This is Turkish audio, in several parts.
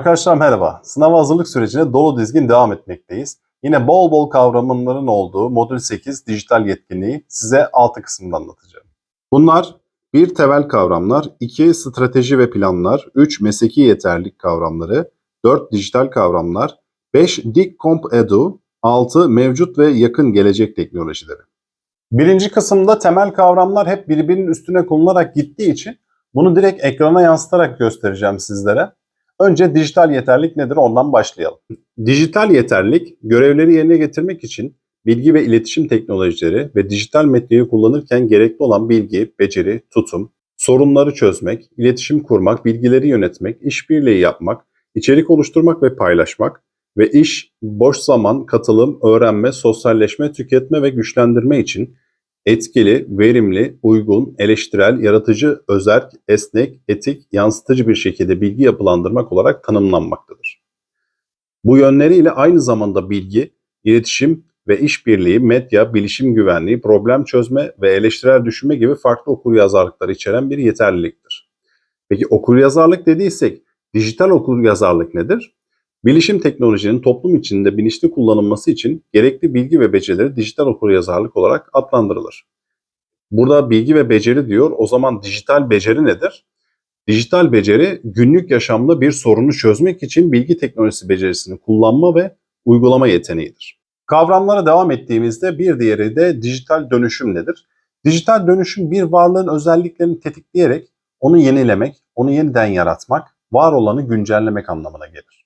Arkadaşlar merhaba. Sınav hazırlık sürecine dolu dizgin devam etmekteyiz. Yine bol bol kavramların olduğu Modül 8 dijital yetkinliği size altı kısımda anlatacağım. Bunlar bir temel kavramlar, iki strateji ve planlar, üç mesleki yeterlilik kavramları, dört dijital kavramlar, beş Dik Comp Edu, altı mevcut ve yakın gelecek teknolojileri. Birinci kısımda temel kavramlar hep birbirinin üstüne konularak gittiği için bunu direkt ekrana yansıtarak göstereceğim sizlere. Önce dijital yeterlik nedir ondan başlayalım. Dijital yeterlik görevleri yerine getirmek için bilgi ve iletişim teknolojileri ve dijital medyayı kullanırken gerekli olan bilgi, beceri, tutum, sorunları çözmek, iletişim kurmak, bilgileri yönetmek, işbirliği yapmak, içerik oluşturmak ve paylaşmak ve iş, boş zaman, katılım, öğrenme, sosyalleşme, tüketme ve güçlendirme için etkili, verimli, uygun, eleştirel, yaratıcı, özerk, esnek, etik, yansıtıcı bir şekilde bilgi yapılandırmak olarak tanımlanmaktadır. Bu yönleriyle aynı zamanda bilgi, iletişim ve işbirliği, medya, bilişim güvenliği, problem çözme ve eleştirel düşünme gibi farklı okuryazarlıkları içeren bir yeterliliktir. Peki okuryazarlık dediysek dijital okuryazarlık nedir? Bilişim teknolojinin toplum içinde bilinçli kullanılması için gerekli bilgi ve becerileri dijital okuryazarlık olarak adlandırılır. Burada bilgi ve beceri diyor. O zaman dijital beceri nedir? Dijital beceri günlük yaşamda bir sorunu çözmek için bilgi teknolojisi becerisini kullanma ve uygulama yeteneğidir. Kavramlara devam ettiğimizde bir diğeri de dijital dönüşüm nedir? Dijital dönüşüm bir varlığın özelliklerini tetikleyerek onu yenilemek, onu yeniden yaratmak, var olanı güncellemek anlamına gelir.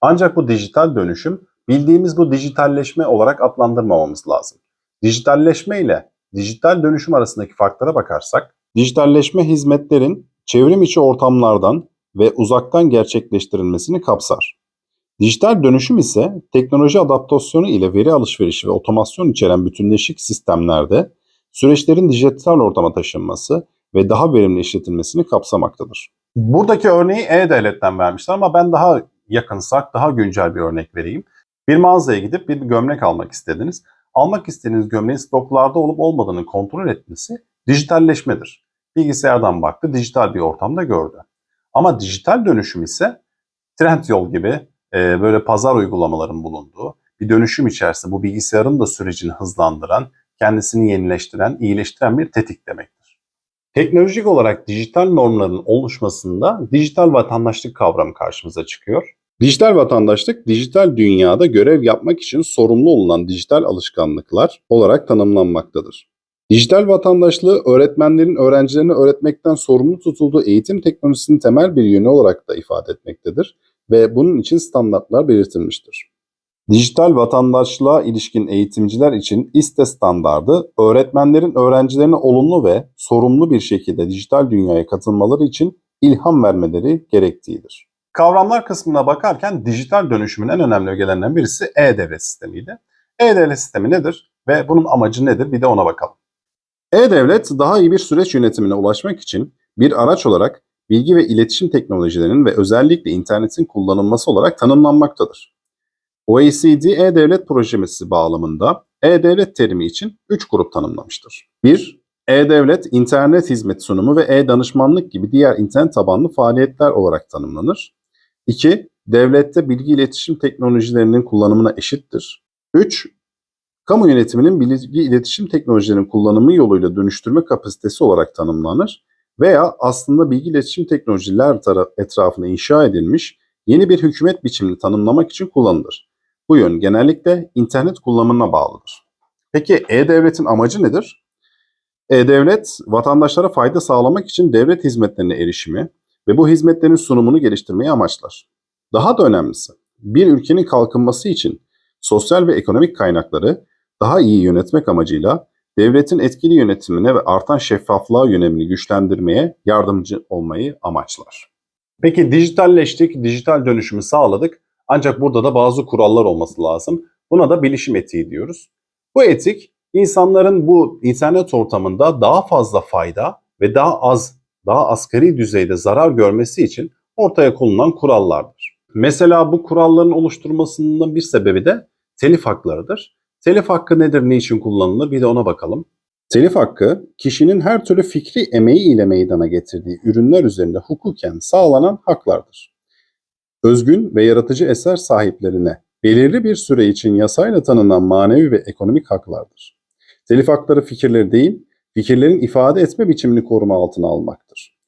Ancak bu dijital dönüşüm bildiğimiz bu dijitalleşme olarak adlandırmamamız lazım. Dijitalleşme ile dijital dönüşüm arasındaki farklara bakarsak, dijitalleşme hizmetlerin çevrim içi ortamlardan ve uzaktan gerçekleştirilmesini kapsar. Dijital dönüşüm ise teknoloji adaptasyonu ile veri alışverişi ve otomasyon içeren bütünleşik sistemlerde süreçlerin dijital ortama taşınması ve daha verimli işletilmesini kapsamaktadır. Buradaki örneği E-Devlet'ten vermişler ama ben daha yakınsak daha güncel bir örnek vereyim. Bir mağazaya gidip bir gömlek almak istediniz. Almak istediğiniz gömleğin stoklarda olup olmadığını kontrol etmesi dijitalleşmedir. Bilgisayardan baktı, dijital bir ortamda gördü. Ama dijital dönüşüm ise Trendyol gibi e, böyle pazar uygulamaların bulunduğu bir dönüşüm içerisinde bu bilgisayarın da sürecini hızlandıran, kendisini yenileştiren, iyileştiren bir tetik demektir. Teknolojik olarak dijital normların oluşmasında dijital vatandaşlık kavramı karşımıza çıkıyor. Dijital vatandaşlık, dijital dünyada görev yapmak için sorumlu olunan dijital alışkanlıklar olarak tanımlanmaktadır. Dijital vatandaşlığı öğretmenlerin öğrencilerini öğretmekten sorumlu tutulduğu eğitim teknolojisinin temel bir yönü olarak da ifade etmektedir ve bunun için standartlar belirtilmiştir. Dijital vatandaşlığa ilişkin eğitimciler için İSTE standardı, öğretmenlerin öğrencilerine olumlu ve sorumlu bir şekilde dijital dünyaya katılmaları için ilham vermeleri gerektiğidir. Kavramlar kısmına bakarken dijital dönüşümün en önemli ögelerinden birisi e-devlet sistemiydi. E-devlet sistemi nedir ve bunun amacı nedir bir de ona bakalım. E-devlet daha iyi bir süreç yönetimine ulaşmak için bir araç olarak bilgi ve iletişim teknolojilerinin ve özellikle internetin kullanılması olarak tanımlanmaktadır. OECD E-Devlet projesi bağlamında E-Devlet terimi için 3 grup tanımlamıştır. 1. E-Devlet, internet hizmet sunumu ve e-danışmanlık gibi diğer internet tabanlı faaliyetler olarak tanımlanır. 2. Devlette bilgi iletişim teknolojilerinin kullanımına eşittir. 3. Kamu yönetiminin bilgi iletişim teknolojilerinin kullanımı yoluyla dönüştürme kapasitesi olarak tanımlanır veya aslında bilgi iletişim teknolojiler etrafına inşa edilmiş yeni bir hükümet biçimini tanımlamak için kullanılır. Bu yön genellikle internet kullanımına bağlıdır. Peki e-devletin amacı nedir? E-devlet vatandaşlara fayda sağlamak için devlet hizmetlerine erişimi ve bu hizmetlerin sunumunu geliştirmeyi amaçlar. Daha da önemlisi bir ülkenin kalkınması için sosyal ve ekonomik kaynakları daha iyi yönetmek amacıyla devletin etkili yönetimine ve artan şeffaflığa yönelimini güçlendirmeye yardımcı olmayı amaçlar. Peki dijitalleştik, dijital dönüşümü sağladık ancak burada da bazı kurallar olması lazım. Buna da bilişim etiği diyoruz. Bu etik insanların bu internet ortamında daha fazla fayda ve daha az, daha asgari düzeyde zarar görmesi için ortaya konulan kurallardır. Mesela bu kuralların oluşturmasının bir sebebi de telif haklarıdır. Telif hakkı nedir, ne için kullanılır bir de ona bakalım. Telif hakkı, kişinin her türlü fikri emeği ile meydana getirdiği ürünler üzerinde hukuken sağlanan haklardır. özgün ve yaratıcı eser sahiplerine belirli bir süre için yasayla tanınan manevi ve ekonomik haklardır. Telif hakları fikirleri değil, fikirlerin ifade etme biçimini koruma altına almaktır.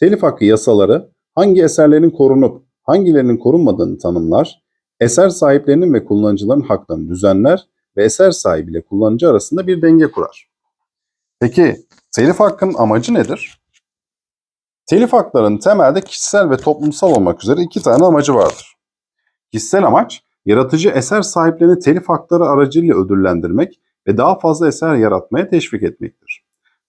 Telif hakkı yasaları hangi eserlerin korunup hangilerinin korunmadığını tanımlar, eser sahiplerinin ve kullanıcıların haklarını düzenler ve eser sahibiyle kullanıcı arasında bir denge kurar. Peki telif hakkının amacı nedir? Telif haklarının temelde kişisel ve toplumsal olmak üzere iki tane amacı vardır. Kişisel amaç, yaratıcı eser sahiplerini telif hakları aracılığıyla ödüllendirmek ve daha fazla eser yaratmaya teşvik etmektir.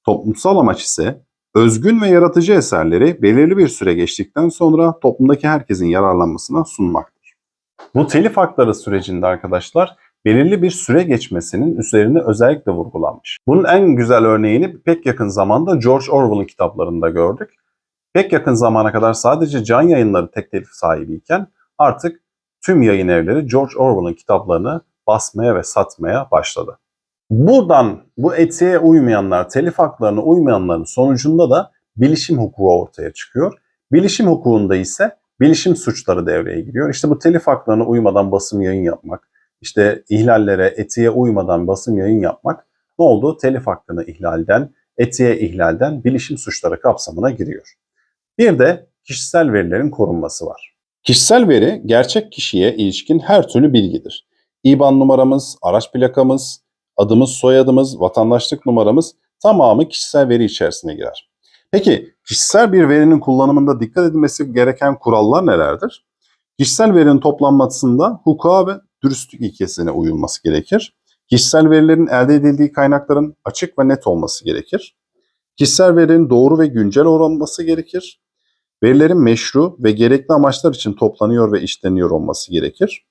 Toplumsal amaç ise özgün ve yaratıcı eserleri belirli bir süre geçtikten sonra toplumdaki herkesin yararlanmasına sunmaktır. Bu telif hakları sürecinde arkadaşlar belirli bir süre geçmesinin üzerine özellikle vurgulanmış. Bunun en güzel örneğini pek yakın zamanda George Orwell'ın kitaplarında gördük. Pek yakın zamana kadar sadece can yayınları tek telif sahibiyken artık tüm yayın evleri George Orwell'ın kitaplarını basmaya ve satmaya başladı. Buradan bu etiğe uymayanlar, telif haklarına uymayanların sonucunda da bilişim hukuku ortaya çıkıyor. Bilişim hukukunda ise bilişim suçları devreye giriyor. İşte bu telif haklarına uymadan basım yayın yapmak, işte ihlallere, etiğe uymadan basım yayın yapmak ne oldu? Telif hakkını ihlalden, etiğe ihlalden bilişim suçları kapsamına giriyor. Bir de kişisel verilerin korunması var. Kişisel veri gerçek kişiye ilişkin her türlü bilgidir. İBAN numaramız, araç plakamız, adımız, soyadımız, vatandaşlık numaramız tamamı kişisel veri içerisine girer. Peki kişisel bir verinin kullanımında dikkat edilmesi gereken kurallar nelerdir? Kişisel verinin toplanmasında hukuka ve dürüstlük ilkesine uyulması gerekir. Kişisel verilerin elde edildiği kaynakların açık ve net olması gerekir. Kişisel verinin doğru ve güncel olması gerekir. Verilerin meşru ve gerekli amaçlar için toplanıyor ve işleniyor olması gerekir.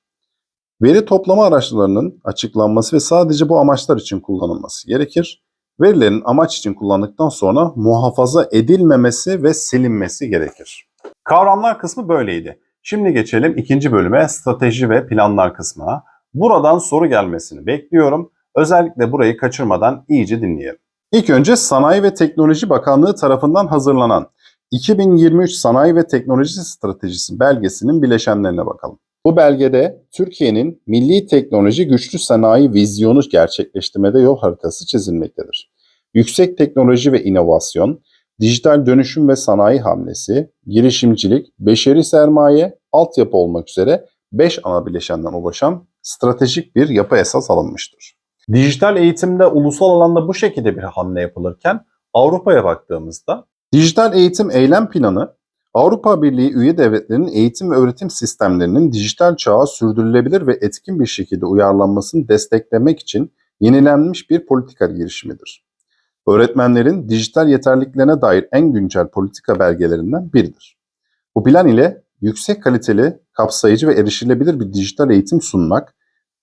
Veri toplama araçlarının açıklanması ve sadece bu amaçlar için kullanılması gerekir. Verilerin amaç için kullandıktan sonra muhafaza edilmemesi ve silinmesi gerekir. Kavramlar kısmı böyleydi. Şimdi geçelim ikinci bölüme strateji ve planlar kısmına. Buradan soru gelmesini bekliyorum. Özellikle burayı kaçırmadan iyice dinleyelim. İlk önce Sanayi ve Teknoloji Bakanlığı tarafından hazırlanan 2023 Sanayi ve Teknoloji Stratejisi belgesinin bileşenlerine bakalım. Bu belgede Türkiye'nin milli teknoloji güçlü sanayi vizyonu gerçekleştirmede yol haritası çizilmektedir. Yüksek teknoloji ve inovasyon, dijital dönüşüm ve sanayi hamlesi, girişimcilik, beşeri sermaye, altyapı olmak üzere 5 ana bileşenden oluşan stratejik bir yapı esas alınmıştır. Dijital eğitimde ulusal alanda bu şekilde bir hamle yapılırken Avrupa'ya baktığımızda Dijital Eğitim Eylem Planı Avrupa Birliği üye devletlerinin eğitim ve öğretim sistemlerinin dijital çağa sürdürülebilir ve etkin bir şekilde uyarlanmasını desteklemek için yenilenmiş bir politika girişimidir. Öğretmenlerin dijital yeterliliklerine dair en güncel politika belgelerinden biridir. Bu plan ile yüksek kaliteli, kapsayıcı ve erişilebilir bir dijital eğitim sunmak,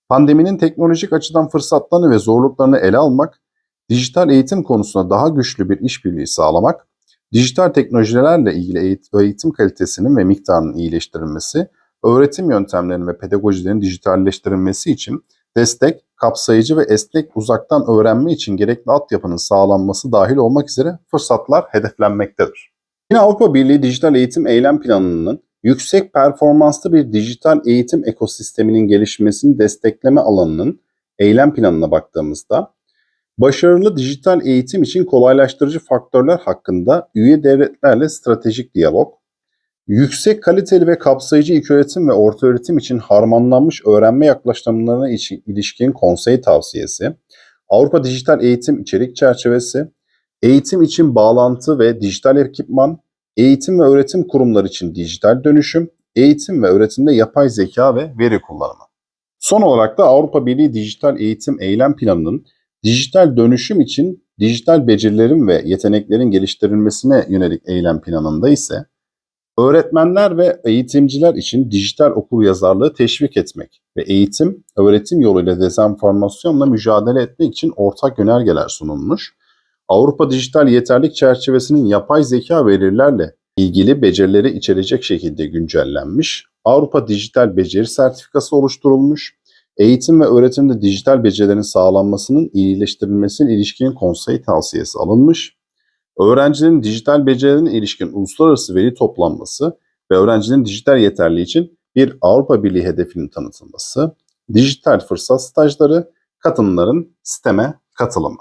pandeminin teknolojik açıdan fırsatlarını ve zorluklarını ele almak, dijital eğitim konusunda daha güçlü bir işbirliği sağlamak, dijital teknolojilerle ilgili eğitim kalitesinin ve miktarının iyileştirilmesi, öğretim yöntemlerinin ve pedagojilerin dijitalleştirilmesi için destek, kapsayıcı ve esnek uzaktan öğrenme için gerekli altyapının sağlanması dahil olmak üzere fırsatlar hedeflenmektedir. Yine Avrupa Birliği Dijital Eğitim Eylem Planı'nın yüksek performanslı bir dijital eğitim ekosisteminin gelişmesini destekleme alanının eylem planına baktığımızda başarılı dijital eğitim için kolaylaştırıcı faktörler hakkında üye devletlerle stratejik diyalog, yüksek kaliteli ve kapsayıcı ilköğretim ve ortaöğretim için harmanlanmış öğrenme yaklaşımlarına ilişkin konsey tavsiyesi, Avrupa Dijital Eğitim İçerik Çerçevesi, eğitim için bağlantı ve dijital ekipman, eğitim ve öğretim kurumları için dijital dönüşüm, eğitim ve öğretimde yapay zeka ve veri kullanımı. Son olarak da Avrupa Birliği Dijital Eğitim Eylem Planı'nın dijital dönüşüm için dijital becerilerin ve yeteneklerin geliştirilmesine yönelik eylem planında ise öğretmenler ve eğitimciler için dijital okur yazarlığı teşvik etmek ve eğitim, öğretim yoluyla dezenformasyonla mücadele etmek için ortak yönergeler sunulmuş. Avrupa Dijital Yeterlik Çerçevesi'nin yapay zeka verilerle ilgili becerileri içerecek şekilde güncellenmiş. Avrupa Dijital Beceri Sertifikası oluşturulmuş. Eğitim ve öğretimde dijital becerilerin sağlanmasının iyileştirilmesine ilişkin konsey tavsiyesi alınmış. Öğrencilerin dijital becerilerine ilişkin uluslararası veri toplanması ve öğrencinin dijital yeterliği için bir Avrupa Birliği hedefinin tanıtılması, dijital fırsat stajları, katılımların sisteme katılımı.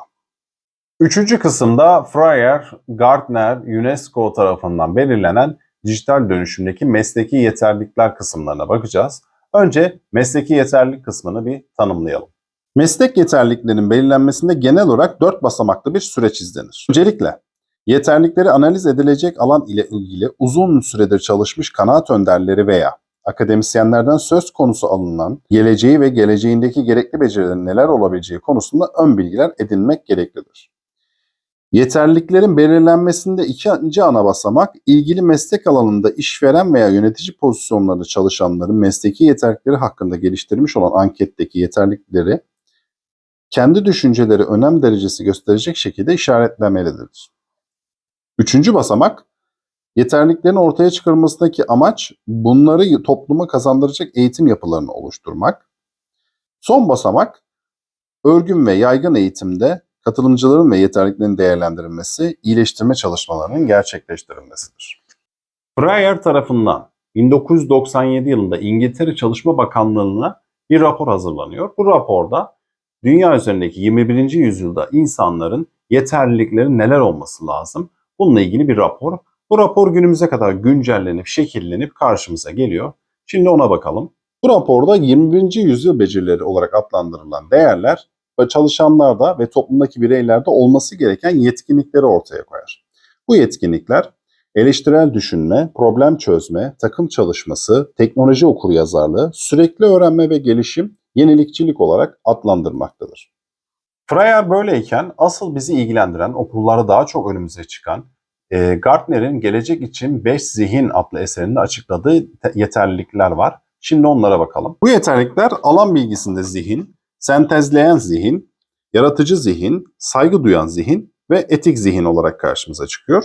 Üçüncü kısımda Fryer, Gartner, UNESCO tarafından belirlenen dijital dönüşümdeki mesleki yeterlilikler kısımlarına bakacağız. Önce mesleki yeterlilik kısmını bir tanımlayalım. Meslek yeterliliklerinin belirlenmesinde genel olarak dört basamaklı bir süreç izlenir. Öncelikle yeterlilikleri analiz edilecek alan ile ilgili uzun süredir çalışmış kanaat önderleri veya akademisyenlerden söz konusu alınan geleceği ve geleceğindeki gerekli becerilerin neler olabileceği konusunda ön bilgiler edinmek gereklidir. Yeterliliklerin belirlenmesinde ikinci ana basamak, ilgili meslek alanında işveren veya yönetici pozisyonlarında çalışanların mesleki yeterlilikleri hakkında geliştirmiş olan anketteki yeterlilikleri kendi düşünceleri önem derecesi gösterecek şekilde işaretlemelidir. Üçüncü basamak, yeterliliklerin ortaya çıkarılmasındaki amaç bunları topluma kazandıracak eğitim yapılarını oluşturmak. Son basamak, örgün ve yaygın eğitimde katılımcıların ve yeterliliklerin değerlendirilmesi, iyileştirme çalışmalarının gerçekleştirilmesidir. Breyer tarafından 1997 yılında İngiltere Çalışma Bakanlığı'na bir rapor hazırlanıyor. Bu raporda dünya üzerindeki 21. yüzyılda insanların yeterlilikleri neler olması lazım? Bununla ilgili bir rapor. Bu rapor günümüze kadar güncellenip, şekillenip karşımıza geliyor. Şimdi ona bakalım. Bu raporda 21. yüzyıl becerileri olarak adlandırılan değerler ve çalışanlarda ve toplumdaki bireylerde olması gereken yetkinlikleri ortaya koyar. Bu yetkinlikler eleştirel düşünme, problem çözme, takım çalışması, teknoloji okuryazarlığı, sürekli öğrenme ve gelişim, yenilikçilik olarak adlandırmaktadır. Freyer böyleyken asıl bizi ilgilendiren, okullarda daha çok önümüze çıkan e, Gartner'in Gelecek için 5 Zihin adlı eserinde açıkladığı yeterlilikler var. Şimdi onlara bakalım. Bu yeterlilikler alan bilgisinde zihin, sentezleyen zihin, yaratıcı zihin, saygı duyan zihin ve etik zihin olarak karşımıza çıkıyor.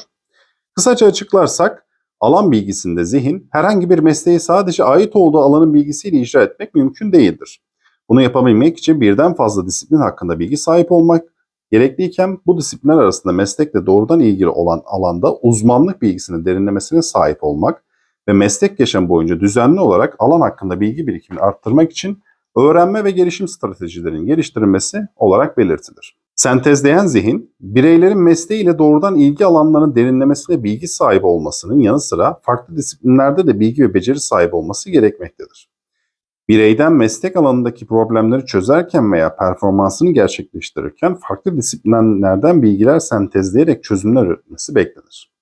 Kısaca açıklarsak alan bilgisinde zihin herhangi bir mesleği sadece ait olduğu alanın bilgisiyle icra etmek mümkün değildir. Bunu yapabilmek için birden fazla disiplin hakkında bilgi sahip olmak gerekliyken bu disiplinler arasında meslekle doğrudan ilgili olan alanda uzmanlık bilgisinin derinlemesine sahip olmak ve meslek yaşam boyunca düzenli olarak alan hakkında bilgi birikimini arttırmak için öğrenme ve gelişim stratejilerinin geliştirilmesi olarak belirtilir. Sentezleyen zihin, bireylerin mesleğiyle doğrudan ilgi alanlarının derinlemesine bilgi sahibi olmasının yanı sıra farklı disiplinlerde de bilgi ve beceri sahibi olması gerekmektedir. Bireyden meslek alanındaki problemleri çözerken veya performansını gerçekleştirirken farklı disiplinlerden bilgiler sentezleyerek çözümler üretmesi beklenir.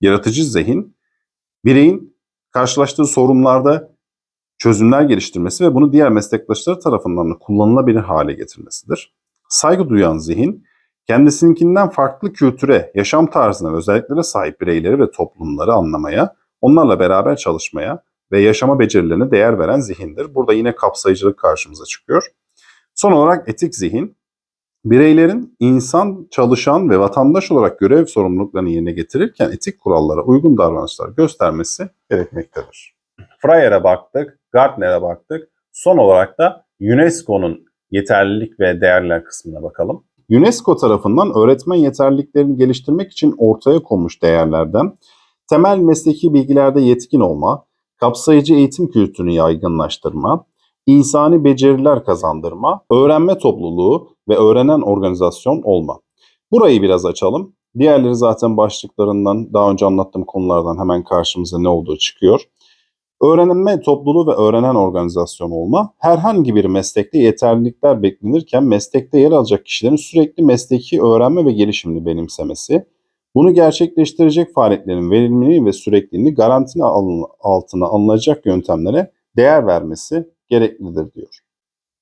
Yaratıcı zihin, bireyin karşılaştığı sorunlarda çözümler geliştirmesi ve bunu diğer meslektaşları tarafından da kullanılabilir hale getirmesidir. Saygı duyan zihin, kendisininkinden farklı kültüre, yaşam tarzına ve özelliklere sahip bireyleri ve toplumları anlamaya, onlarla beraber çalışmaya ve yaşama becerilerine değer veren zihindir. Burada yine kapsayıcılık karşımıza çıkıyor. Son olarak etik zihin, bireylerin insan, çalışan ve vatandaş olarak görev sorumluluklarını yerine getirirken etik kurallara uygun davranışlar göstermesi gerekmektedir. Freyer'e baktık, Gartner'e baktık. Son olarak da UNESCO'nun yeterlilik ve değerler kısmına bakalım. UNESCO tarafından öğretmen yeterliliklerini geliştirmek için ortaya konmuş değerlerden temel mesleki bilgilerde yetkin olma, kapsayıcı eğitim kültürünü yaygınlaştırma, insani beceriler kazandırma, öğrenme topluluğu ve öğrenen organizasyon olma. Burayı biraz açalım. Diğerleri zaten başlıklarından daha önce anlattığım konulardan hemen karşımıza ne olduğu çıkıyor. Öğrenme topluluğu ve öğrenen organizasyon olma, herhangi bir meslekte yeterlilikler beklenirken meslekte yer alacak kişilerin sürekli mesleki öğrenme ve gelişimini benimsemesi, bunu gerçekleştirecek faaliyetlerin verimliliği ve sürekliliğini garantine altına alınacak yöntemlere değer vermesi gereklidir diyor.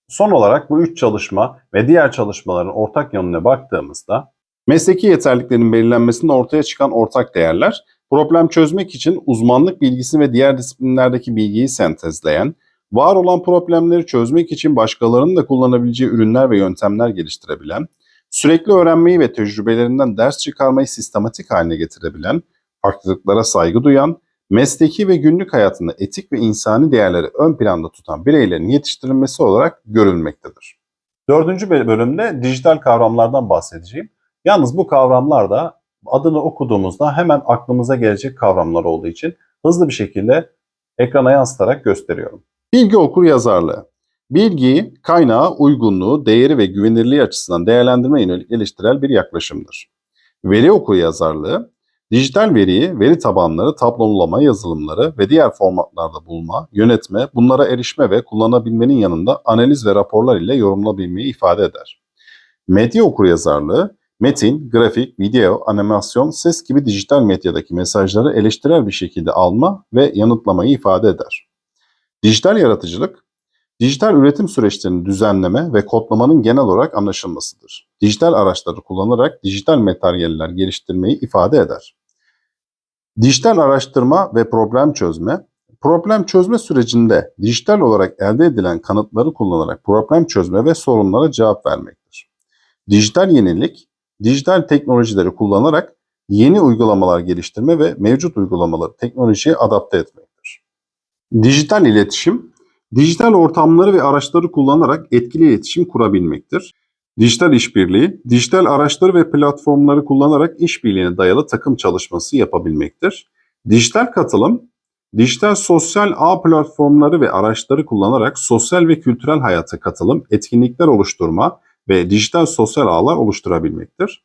Son olarak bu üç çalışma ve diğer çalışmaların ortak yönüne baktığımızda mesleki yeterliliklerin belirlenmesinde ortaya çıkan ortak değerler problem çözmek için uzmanlık bilgisi ve diğer disiplinlerdeki bilgiyi sentezleyen, var olan problemleri çözmek için başkalarının da kullanabileceği ürünler ve yöntemler geliştirebilen, sürekli öğrenmeyi ve tecrübelerinden ders çıkarmayı sistematik haline getirebilen, farklılıklara saygı duyan, mesleki ve günlük hayatında etik ve insani değerleri ön planda tutan bireylerin yetiştirilmesi olarak görülmektedir. Dördüncü bölümde dijital kavramlardan bahsedeceğim. Yalnız bu kavramlar da adını okuduğumuzda hemen aklımıza gelecek kavramlar olduğu için hızlı bir şekilde ekrana yansıtarak gösteriyorum. Bilgi okur yazarlığı. Bilgiyi, kaynağı, uygunluğu, değeri ve güvenirliği açısından değerlendirme yönelik eleştirel bir yaklaşımdır. Veri okur yazarlığı, dijital veriyi, veri tabanları, tablolama yazılımları ve diğer formatlarda bulma, yönetme, bunlara erişme ve kullanabilmenin yanında analiz ve raporlar ile yorumlayabilmeyi ifade eder. Medya okur yazarlığı, metin, grafik, video, animasyon, ses gibi dijital medyadaki mesajları eleştirel bir şekilde alma ve yanıtlamayı ifade eder. Dijital yaratıcılık, dijital üretim süreçlerini düzenleme ve kodlamanın genel olarak anlaşılmasıdır. Dijital araçları kullanarak dijital materyaller geliştirmeyi ifade eder. Dijital araştırma ve problem çözme, problem çözme sürecinde dijital olarak elde edilen kanıtları kullanarak problem çözme ve sorunlara cevap vermektir. Dijital yenilik, dijital teknolojileri kullanarak yeni uygulamalar geliştirme ve mevcut uygulamaları teknolojiye adapte etmektir. Dijital iletişim, dijital ortamları ve araçları kullanarak etkili iletişim kurabilmektir. Dijital işbirliği, dijital araçları ve platformları kullanarak işbirliğine dayalı takım çalışması yapabilmektir. Dijital katılım, dijital sosyal ağ platformları ve araçları kullanarak sosyal ve kültürel hayata katılım, etkinlikler oluşturma ve dijital sosyal ağlar oluşturabilmektir.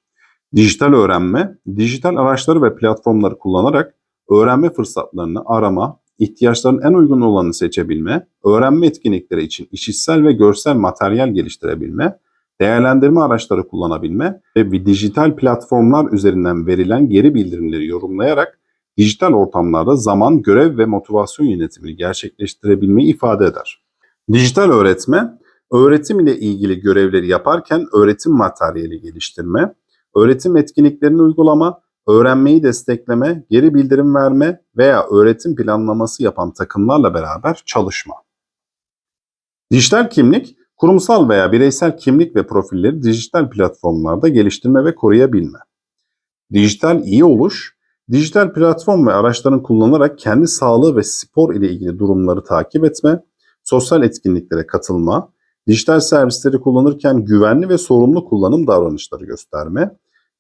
Dijital öğrenme, dijital araçları ve platformları kullanarak öğrenme fırsatlarını arama, ihtiyaçların en uygun olanını seçebilme, öğrenme etkinlikleri için işitsel ve görsel materyal geliştirebilme, değerlendirme araçları kullanabilme ve dijital platformlar üzerinden verilen geri bildirimleri yorumlayarak dijital ortamlarda zaman, görev ve motivasyon yönetimini gerçekleştirebilmeyi ifade eder. Dijital öğretme, öğretim ile ilgili görevleri yaparken öğretim materyali geliştirme, öğretim etkinliklerini uygulama, öğrenmeyi destekleme, geri bildirim verme veya öğretim planlaması yapan takımlarla beraber çalışma. Dijital kimlik, kurumsal veya bireysel kimlik ve profilleri dijital platformlarda geliştirme ve koruyabilme. Dijital iyi oluş, dijital platform ve araçların kullanarak kendi sağlığı ve spor ile ilgili durumları takip etme, sosyal etkinliklere katılma, dijital servisleri kullanırken güvenli ve sorumlu kullanım davranışları gösterme,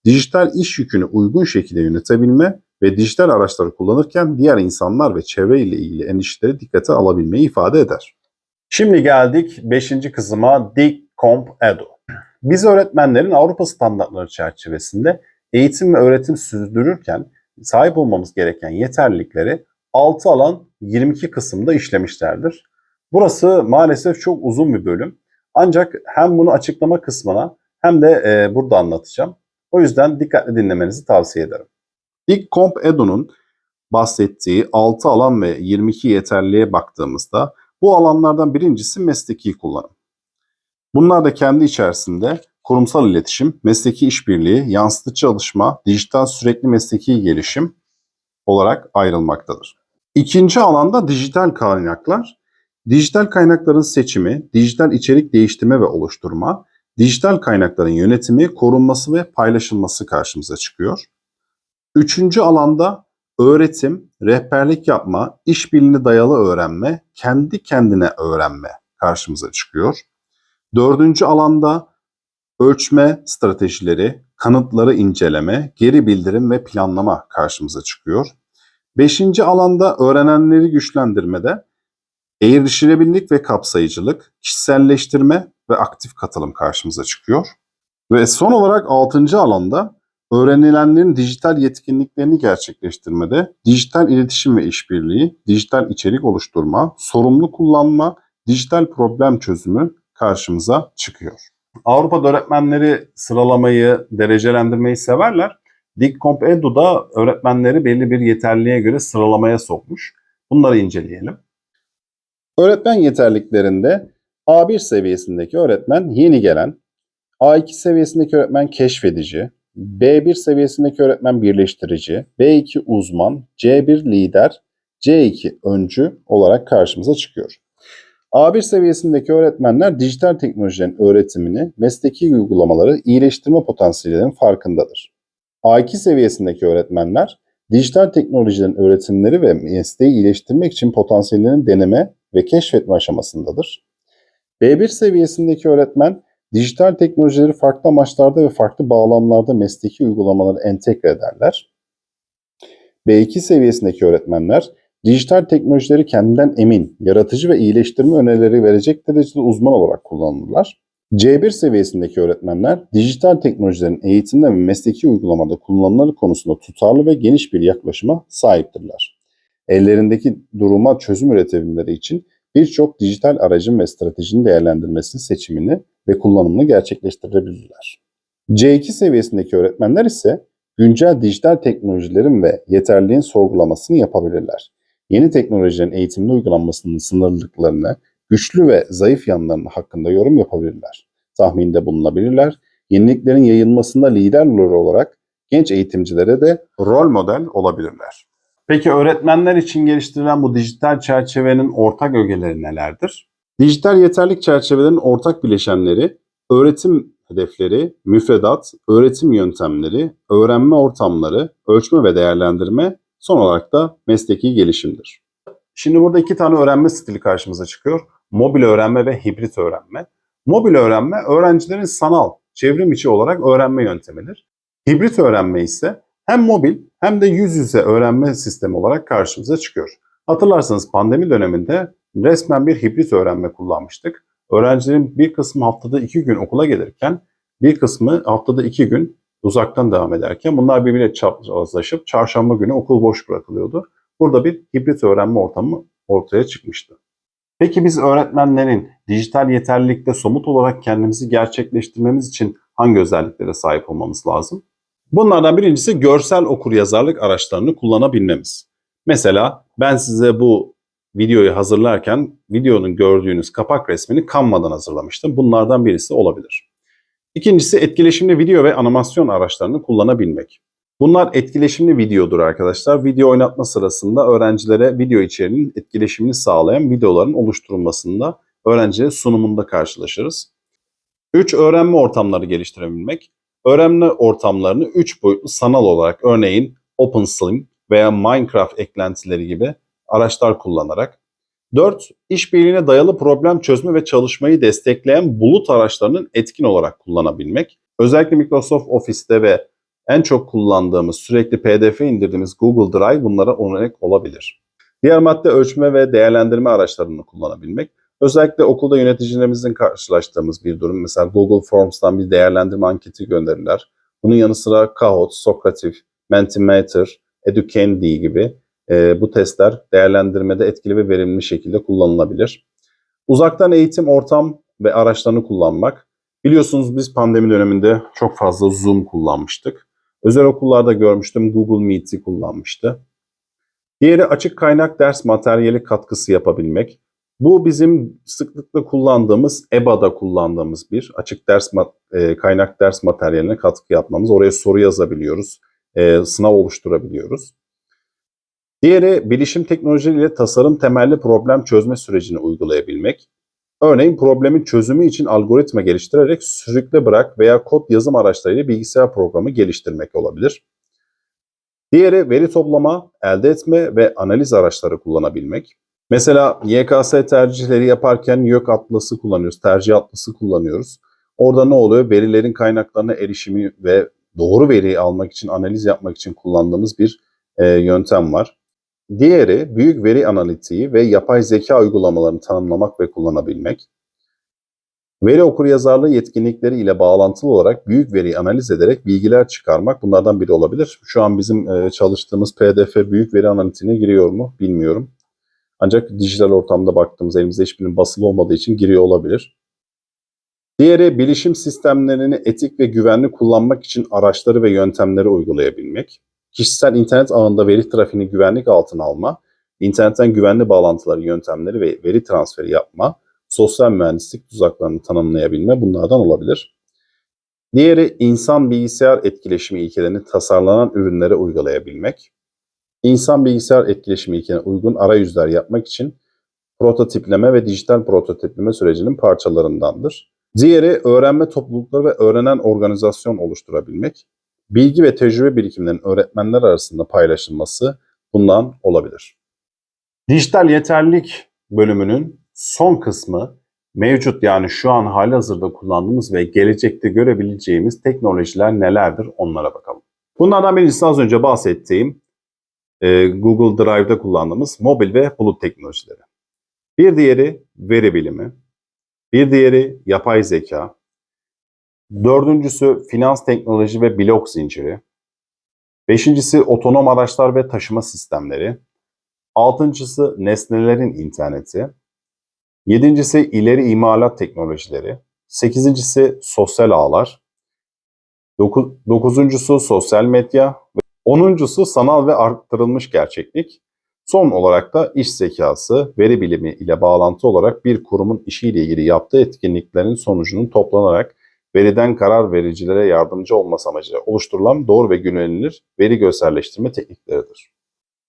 dijital iş yükünü uygun şekilde yönetebilme ve dijital araçları kullanırken diğer insanlar ve çevre ile ilgili endişeleri dikkate alabilmeyi ifade eder. Şimdi geldik 5. kısma DICCOMP EDU. Biz öğretmenlerin Avrupa standartları çerçevesinde eğitim ve öğretim sürdürürken sahip olmamız gereken yeterlilikleri 6 alan 22 kısımda işlemişlerdir. Burası maalesef çok uzun bir bölüm. Ancak hem bunu açıklama kısmına hem de e, burada anlatacağım. O yüzden dikkatli dinlemenizi tavsiye ederim. İlk Comp Edu'nun bahsettiği 6 alan ve 22 yeterliğe baktığımızda bu alanlardan birincisi mesleki kullanım. Bunlar da kendi içerisinde kurumsal iletişim, mesleki işbirliği, yansıtıcı çalışma, dijital sürekli mesleki gelişim olarak ayrılmaktadır. İkinci alanda dijital kaynaklar. Dijital kaynakların seçimi, dijital içerik değiştirme ve oluşturma, dijital kaynakların yönetimi, korunması ve paylaşılması karşımıza çıkıyor. Üçüncü alanda öğretim, rehberlik yapma, işbirliğine dayalı öğrenme, kendi kendine öğrenme karşımıza çıkıyor. Dördüncü alanda ölçme stratejileri, kanıtları inceleme, geri bildirim ve planlama karşımıza çıkıyor. Beşinci alanda öğrenenleri güçlendirmede erişilebilirlik ve kapsayıcılık, kişiselleştirme ve aktif katılım karşımıza çıkıyor. Ve son olarak altıncı alanda öğrenilenlerin dijital yetkinliklerini gerçekleştirmede dijital iletişim ve işbirliği, dijital içerik oluşturma, sorumlu kullanma, dijital problem çözümü karşımıza çıkıyor. Avrupa'da öğretmenleri sıralamayı, derecelendirmeyi severler. DICCOMP Edu da öğretmenleri belli bir yeterliğe göre sıralamaya sokmuş. Bunları inceleyelim. Öğretmen yeterliklerinde A1 seviyesindeki öğretmen yeni gelen, A2 seviyesindeki öğretmen keşfedici, B1 seviyesindeki öğretmen birleştirici, B2 uzman, C1 lider, C2 öncü olarak karşımıza çıkıyor. A1 seviyesindeki öğretmenler dijital teknolojilerin öğretimini, mesleki uygulamaları iyileştirme potansiyellerinin farkındadır. A2 seviyesindeki öğretmenler dijital teknolojilerin öğretimleri ve mesleği iyileştirmek için potansiyellerini deneme ve keşfetme aşamasındadır. B1 seviyesindeki öğretmen dijital teknolojileri farklı amaçlarda ve farklı bağlamlarda mesleki uygulamaları entegre ederler. B2 seviyesindeki öğretmenler Dijital teknolojileri kendinden emin, yaratıcı ve iyileştirme önerileri verecek derecede uzman olarak kullanırlar. C1 seviyesindeki öğretmenler dijital teknolojilerin eğitimde ve mesleki uygulamada kullanımları konusunda tutarlı ve geniş bir yaklaşıma sahiptirler. Ellerindeki duruma çözüm üretebilmeleri için birçok dijital aracın ve stratejinin değerlendirmesini, seçimini ve kullanımını gerçekleştirebilirler. C2 seviyesindeki öğretmenler ise güncel dijital teknolojilerin ve yeterliğin sorgulamasını yapabilirler. Yeni teknolojilerin eğitimde uygulanmasının sınırlılıklarını, güçlü ve zayıf yanlarını hakkında yorum yapabilirler. Tahminde bulunabilirler. Yeniliklerin yayılmasında lider olarak genç eğitimcilere de rol model olabilirler. Peki öğretmenler için geliştirilen bu dijital çerçevenin ortak ögeleri nelerdir? Dijital yeterlik çerçevelerin ortak bileşenleri öğretim hedefleri, müfredat, öğretim yöntemleri, öğrenme ortamları, ölçme ve değerlendirme, son olarak da mesleki gelişimdir. Şimdi burada iki tane öğrenme stili karşımıza çıkıyor. Mobil öğrenme ve hibrit öğrenme. Mobil öğrenme öğrencilerin sanal, çevrim içi olarak öğrenme yöntemidir. Hibrit öğrenme ise hem mobil hem de yüz yüze öğrenme sistemi olarak karşımıza çıkıyor. Hatırlarsanız pandemi döneminde resmen bir hibrit öğrenme kullanmıştık. Öğrencilerin bir kısmı haftada iki gün okula gelirken bir kısmı haftada iki gün uzaktan devam ederken bunlar birbirine çaprazlaşıp çarşamba günü okul boş bırakılıyordu. Burada bir hibrit öğrenme ortamı ortaya çıkmıştı. Peki biz öğretmenlerin dijital yeterlilikte somut olarak kendimizi gerçekleştirmemiz için hangi özelliklere sahip olmamız lazım? Bunlardan birincisi görsel okuryazarlık araçlarını kullanabilmemiz. Mesela ben size bu videoyu hazırlarken videonun gördüğünüz kapak resmini Canva'dan hazırlamıştım. Bunlardan birisi olabilir. İkincisi etkileşimli video ve animasyon araçlarını kullanabilmek. Bunlar etkileşimli videodur arkadaşlar. Video oynatma sırasında öğrencilere video içeriğinin etkileşimini sağlayan videoların oluşturulmasında öğrencilere sunumunda karşılaşırız. 3. Öğrenme ortamları geliştirebilmek. Öğrenme ortamlarını 3 boyutlu sanal olarak örneğin OpenSlim veya Minecraft eklentileri gibi araçlar kullanarak 4. İşbirliğine dayalı problem çözme ve çalışmayı destekleyen bulut araçlarının etkin olarak kullanabilmek. Özellikle Microsoft Office'te ve en çok kullandığımız, sürekli PDF indirdiğimiz Google Drive bunlara örnek olabilir. Diğer madde ölçme ve değerlendirme araçlarını kullanabilmek. Özellikle okulda yöneticilerimizin karşılaştığımız bir durum. Mesela Google Forms'tan bir değerlendirme anketi gönderirler. Bunun yanı sıra Kahoot, Socrative, Mentimeter, Educandy gibi e, bu testler değerlendirmede etkili ve verimli şekilde kullanılabilir. Uzaktan eğitim ortam ve araçlarını kullanmak. Biliyorsunuz biz pandemi döneminde çok fazla Zoom kullanmıştık. Özel okullarda görmüştüm Google Meet'i kullanmıştı. Diğeri açık kaynak ders materyali katkısı yapabilmek. Bu bizim sıklıkla kullandığımız, EBA'da kullandığımız bir açık ders e, kaynak ders materyaline katkı yapmamız. Oraya soru yazabiliyoruz, e, sınav oluşturabiliyoruz. Diğeri bilişim teknolojileriyle tasarım temelli problem çözme sürecini uygulayabilmek. Örneğin problemin çözümü için algoritma geliştirerek sürükle bırak veya kod yazım araçlarıyla bilgisayar programı geliştirmek olabilir. Diğeri veri toplama, elde etme ve analiz araçları kullanabilmek. Mesela YKS tercihleri yaparken YÖK atlası kullanıyoruz, tercih atlası kullanıyoruz. Orada ne oluyor? Verilerin kaynaklarına erişimi ve doğru veriyi almak için, analiz yapmak için kullandığımız bir e, yöntem var. Diğeri büyük veri analitiği ve yapay zeka uygulamalarını tanımlamak ve kullanabilmek. Veri okuryazarlığı yetkinlikleri ile bağlantılı olarak büyük veri analiz ederek bilgiler çıkarmak bunlardan biri olabilir. Şu an bizim e, çalıştığımız PDF büyük veri analitiğine giriyor mu bilmiyorum. Ancak dijital ortamda baktığımız elimizde hiçbirinin basılı olmadığı için giriyor olabilir. Diğeri bilişim sistemlerini etik ve güvenli kullanmak için araçları ve yöntemleri uygulayabilmek kişisel internet ağında veri trafiğini güvenlik altına alma, internetten güvenli bağlantıları yöntemleri ve veri transferi yapma, sosyal mühendislik tuzaklarını tanımlayabilme bunlardan olabilir. Diğeri insan bilgisayar etkileşimi ilkelerini tasarlanan ürünlere uygulayabilmek. İnsan bilgisayar etkileşimi ilkelerine uygun arayüzler yapmak için prototipleme ve dijital prototipleme sürecinin parçalarındandır. Diğeri öğrenme toplulukları ve öğrenen organizasyon oluşturabilmek bilgi ve tecrübe birikimlerinin öğretmenler arasında paylaşılması bundan olabilir. Dijital yeterlilik bölümünün son kısmı mevcut yani şu an hali hazırda kullandığımız ve gelecekte görebileceğimiz teknolojiler nelerdir onlara bakalım. Bunlardan birincisi az önce bahsettiğim e, Google Drive'da kullandığımız mobil ve bulut teknolojileri. Bir diğeri veri bilimi. Bir diğeri yapay zeka. Dördüncüsü finans teknoloji ve blok zinciri. Beşincisi otonom araçlar ve taşıma sistemleri. Altıncısı nesnelerin interneti. Yedincisi ileri imalat teknolojileri. Sekizincisi sosyal ağlar. Doku- Dokuzuncusu sosyal medya. Onuncusu sanal ve arttırılmış gerçeklik. Son olarak da iş zekası, veri bilimi ile bağlantı olarak bir kurumun işiyle ilgili yaptığı etkinliklerin sonucunun toplanarak veriden karar vericilere yardımcı olması amacıyla oluşturulan doğru ve güvenilir veri görselleştirme teknikleridir.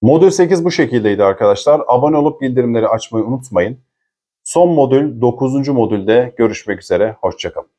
Modül 8 bu şekildeydi arkadaşlar. Abone olup bildirimleri açmayı unutmayın. Son modül 9. modülde görüşmek üzere. Hoşçakalın.